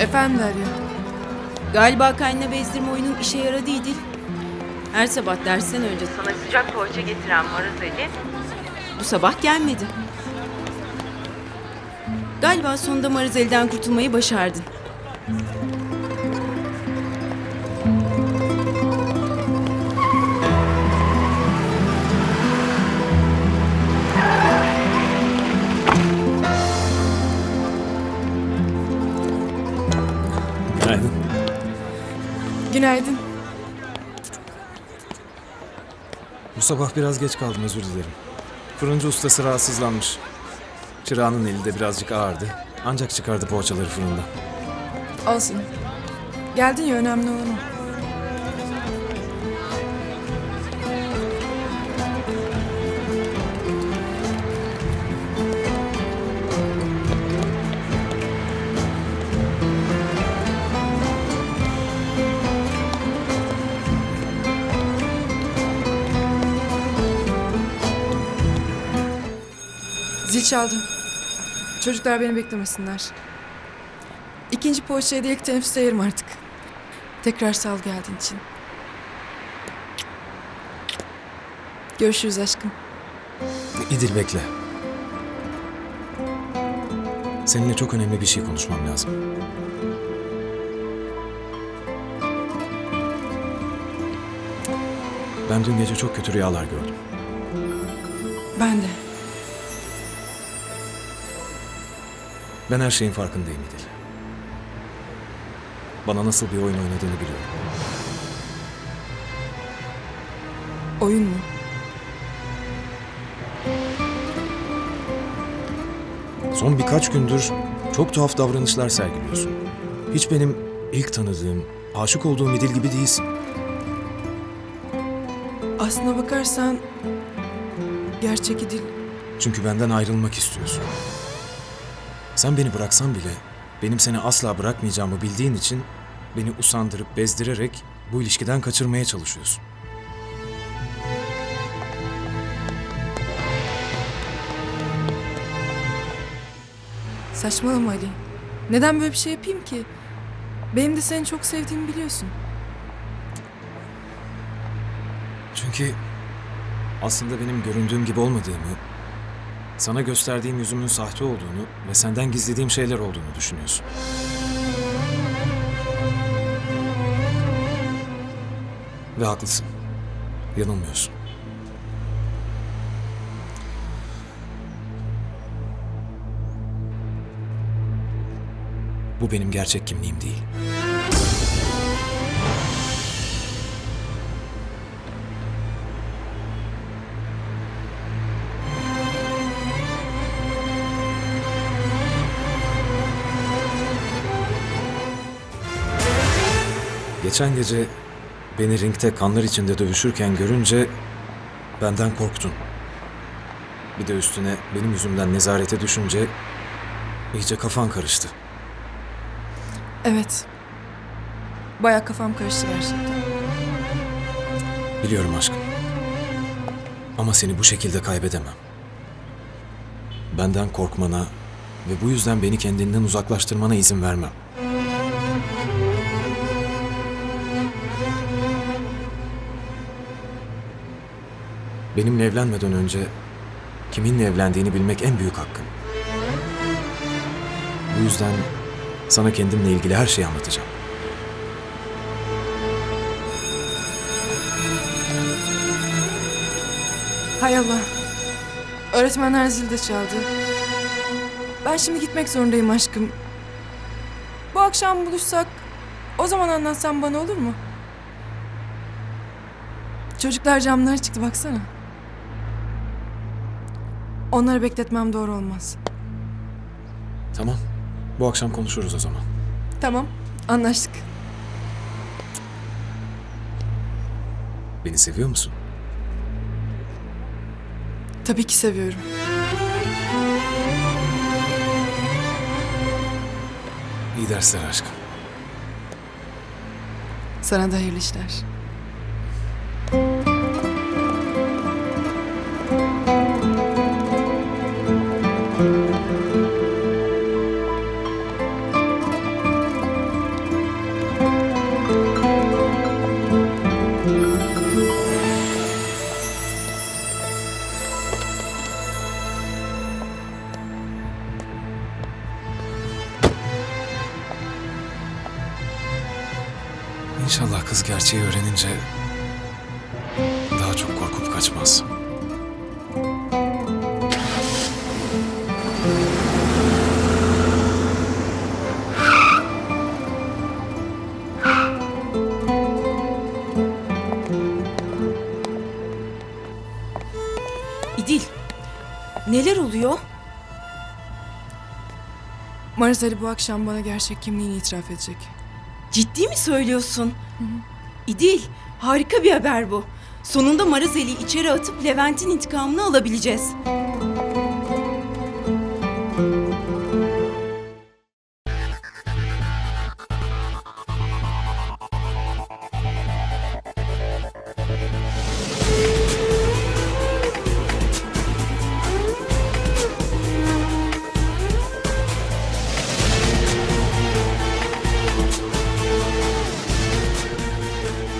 Efendim Derya. Galiba kayna bezdirme oyunun işe yaradı İdil. Her sabah dersten önce sana sıcak poğaça getiren Maraz bu sabah gelmedi. Galiba sonunda Marazeli'den kurtulmayı başardın. Günaydın. Bu sabah biraz geç kaldım özür dilerim. Fırıncı ustası rahatsızlanmış. Çırağının eli de birazcık ağırdı. Ancak çıkardı poğaçaları fırından. Olsun. Geldin ya önemli olan o. Zil çaldı. Çocuklar beni beklemesinler. İkinci poğaçayı da ilk teneffüste yerim artık. Tekrar sağ ol geldiğin için. Görüşürüz aşkım. İdil bekle. Seninle çok önemli bir şey konuşmam lazım. Ben dün gece çok kötü rüyalar gördüm. Ben de. Ben her şeyin farkındayım İdil. Bana nasıl bir oyun oynadığını biliyorum. Oyun mu? Son birkaç gündür çok tuhaf davranışlar sergiliyorsun. Hiç benim ilk tanıdığım, aşık olduğum İdil gibi değilsin. Aslına bakarsan gerçek İdil Çünkü benden ayrılmak istiyorsun. Sen beni bıraksan bile benim seni asla bırakmayacağımı bildiğin için beni usandırıp bezdirerek bu ilişkiden kaçırmaya çalışıyorsun. saçmalama Ali. Neden böyle bir şey yapayım ki? Benim de seni çok sevdiğimi biliyorsun. Çünkü aslında benim göründüğüm gibi olmadığımı, sana gösterdiğim yüzümün sahte olduğunu ve senden gizlediğim şeyler olduğunu düşünüyorsun. Ve haklısın. Yanılmıyorsun. Bu benim gerçek kimliğim değil. Geçen gece beni ringte kanlar içinde dövüşürken görünce benden korktun. Bir de üstüne benim yüzümden nezarete düşünce iyice kafan karıştı. Evet. Baya kafam karıştı gerçekten. Biliyorum aşkım. Ama seni bu şekilde kaybedemem. Benden korkmana ve bu yüzden beni kendinden uzaklaştırmana izin vermem. Benimle evlenmeden önce kiminle evlendiğini bilmek en büyük hakkın. Bu yüzden sana kendimle ilgili her şeyi anlatacağım. Hay Allah. Öğretmenler zil de çaldı. Ben şimdi gitmek zorundayım aşkım. Bu akşam buluşsak o zaman anlatsan bana olur mu? Çocuklar camlara çıktı baksana. Onları bekletmem doğru olmaz. Tamam. Bu akşam konuşuruz o zaman. Tamam, anlaştık. Beni seviyor musun? Tabii ki seviyorum. İyi dersler aşkım. Sana da hayırlı işler. İnşallah kız gerçeği öğrenince daha çok korkup kaçmaz. İdil, neler oluyor? Maraz Ali bu akşam bana gerçek kimliğini itiraf edecek. Ciddi mi söylüyorsun? İdil, harika bir haber bu. Sonunda Marazeli'yi içeri atıp Levent'in intikamını alabileceğiz.